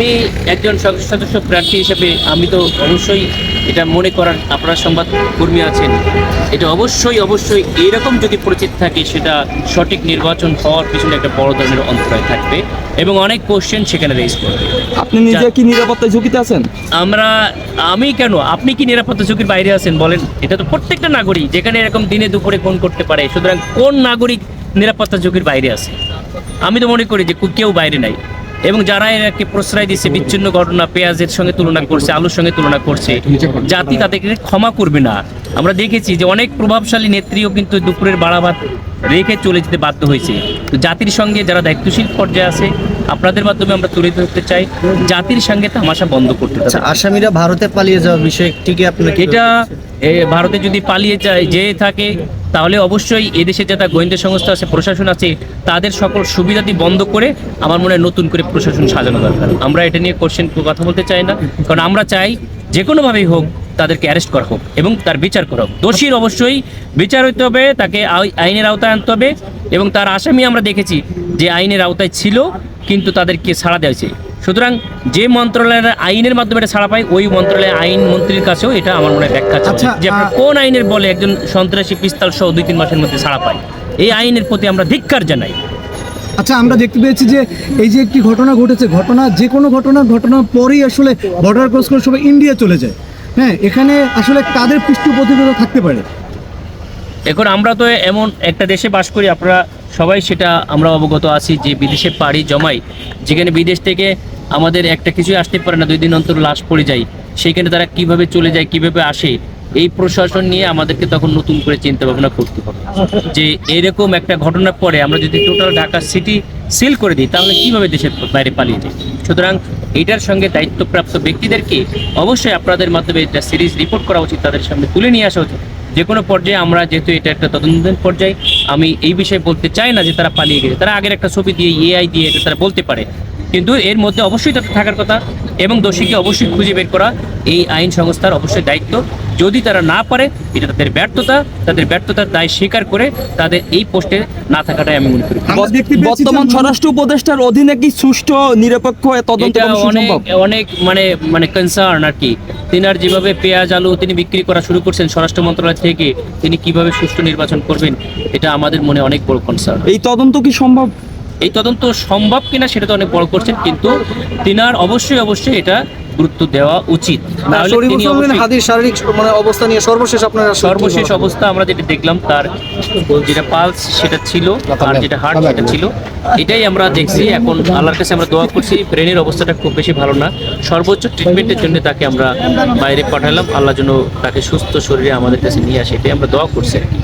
আমি একজন সংসদ সদস্য প্রার্থী হিসেবে আমি তো অবশ্যই এটা মনে করার আপনারা সংবাদ কর্মী আছেন। এটা অবশ্যই অবশ্যই এরকম যদি পরিচিত থাকে সেটা সঠিক নির্বাচন হওয়ার পিছনে একটা বড় ধরনের অন্তরায় থাকবে এবং অনেক কোশ্চেন সেখানে রেজ করবে। আপনি নিজে কি নিরাপত্তা ঝুঁকিতে আছেন? আমরা আমি কেন? আপনি কি নিরাপত্তা ঝুঁকির বাইরে আছেন? বলেন এটা তো প্রত্যেকটা নাগরিক যেখানে এরকম দিনে দুপুরে ফোন করতে পারে সুতরাং কোন নাগরিক নিরাপত্তা ঝুঁকির বাইরে আছে? আমি তো মনে করি যে কেউ বাইরে নাই। এবং যারা এরাকে প্রশ্রয় দিচ্ছে বিচ্ছিন্ন ঘটনা পেঁয়াজের সঙ্গে তুলনা করছে আলুর সঙ্গে তুলনা করছে জাতি তাদেরকে ক্ষমা করবে না। আমরা দেখেছি যে অনেক প্রভাবশালী নেত্রীও কিন্তু দুপুরের বাড়াভাত রেখে চলে যেতে বাধ্য হয়েছে। তো জাতির সঙ্গে যারা দায়িত্বশীল পর্যায়ে আছে আপনাদের মাধ্যমে আমরা তুলে ধরতে চাই জাতির সঙ্গে তামাশা বন্ধ করতে। আচ্ছা আসামিরা ভারতে পালিয়ে যাওয়ার বিষয়টিকে আপনার কি- এটা ভারতে যদি পালিয়ে যায় যে থাকে তাহলে অবশ্যই এদেশে যারা গোয়েন্দা সংস্থা আছে, প্রশাসন আছে, তাদের সকল সুবিধাদি বন্ধ করে আমার মনে হয় নতুন করে প্রশাসন সাজানো দরকার। আমরা এটা নিয়ে কোশ্চেন কথা বলতে চাই না, কারণ আমরা চাই যে কোনোভাবেই হোক তাদেরকে অ্যারেস্ট করা হোক এবং তার বিচার করা হোক। দোষীর অবশ্যই বিচার হইতে হবে, তাকে আই- আইনের আওতায় আনতে হবে এবং তার আসামি আমরা দেখেছি যে আইনের আওতায় ছিল, কিন্তু তাদেরকে ছাড়া দেওয়া সুতরাং যে মন্ত্রণালয়ের আইনের মাধ্যমে এটা ছাড়া পায় ওই মন্ত্রণালয়ের আইন মন্ত্রীর কাছেও এটা আমার মনে হয় ব্যাখ্যা আছে। আচ্ছা, যে আপনার কোন আইনের বলে একজন সন্ত্রাসী পিস্তাল সহ দুই তিন মাসের মধ্যে ছাড়া পায়? এই আইনের প্রতি আমরা ধিক্কার জানাই। আচ্ছা আমরা দেখতে পেয়েছি যে এই যে একটি ঘটনা ঘটেছে ঘটনা যে কোনো ঘটনার ঘটনার পরেই আসলে বর্ডার ক্রস করে সবাই ইন্ডিয়া চলে যায়। হ্যাঁ এখানে আসলে কাদের পৃষ্ঠপোষকতা থাকতে পারে? এখন আমরা তো এমন একটা দেশে বাস করি আপনারা সবাই সেটা আমরা অবগত আছি যে বিদেশে পাড়ি জমাই যেখানে বিদেশ থেকে আমাদের একটা কিছুই আসতে পারে না, দুই দিন অন্তর লাশ পড়ে যায়। সেখানে তারা কীভাবে চলে যায়, কীভাবে আসে, এই প্রশাসন নিয়ে আমাদেরকে তখন নতুন করে চিন্তা ভাবনা করতে হবে। যে এরকম একটা ঘটনার পরে আমরা যদি টোটাল ঢাকা সিটি সিল করে দিই, তাহলে কীভাবে দেশের বাইরে পালিয়ে যায়? সুতরাং এটার সঙ্গে দায়িত্বপ্রাপ্ত ব্যক্তিদেরকে অবশ্যই আপনাদের মাধ্যমে এটা সিরিজ রিপোর্ট করা উচিত, তাদের সামনে তুলে নিয়ে আসা উচিত। যে কোনো পর্যায়ে আমরা যেহেতু এটা একটা তদন্তের পর্যায়ে আমি এই বিষয়ে বলতে চাই না যে তারা পালিয়ে গেছে। তারা আগের একটা ছবি দিয়ে এআই দিয়ে এটা তারা বলতে পারে। কিন্তু এর মধ্যে অবশ্যই তাদের থাকার কথা এবং দোষীকে অবশ্যই খুঁজে বের করা এই আইন সংস্থার অবশ্যই দায়িত্ব। যদি তারা না পারে এটা তাদের ব্যর্থতা তাদের ব্যর্থতার দায় স্বীকার করে তাদের এই পোস্টে না থাকাটাই আমি মনে করি। বর্তমান স্বরাষ্ট্র উপদেষ্টার অধীনে কি সুষ্ঠু নিরপেক্ষ তদন্ত অনেক অনেক মানে মানে কনসার্ন আর কি। তিনার যেভাবে পেঁয়াজ আলু তিনি বিক্রি করা শুরু করছেন স্বরাষ্ট্র মন্ত্রণালয় থেকে তিনি কীভাবে সুষ্ঠু নির্বাচন করবেন এটা আমাদের মনে অনেক বড় কনসার্ন এই তদন্ত কি সম্ভব? এই তদন্ত সম্ভব কিনা সেটা তো অনেক বড় করছেন কিন্তু তিনার অবশ্যই অবশ্যই এটা গুরুত্ব দেওয়া উচিত। হাদির শারীরিক মানে অবস্থা নিয়ে সর্বশেষ আপনারা সর্বশেষ অবস্থা আমরা যেটা দেখলাম তার যেটা পালস সেটা ছিল আর যেটা হার্ট সেটা ছিল এটাই আমরা দেখছি। এখন আল্লাহর কাছে আমরা দোয়া করছি ব্রেনের অবস্থাটা খুব বেশি ভালো না। সর্বোচ্চ ট্রিটমেন্টের জন্য তাকে আমরা বাইরে পাঠালাম। আল্লাহ জন্য তাকে সুস্থ শরীরে আমাদের কাছে নিয়ে আসে এটাই আমরা দোয়া করছি আর কি।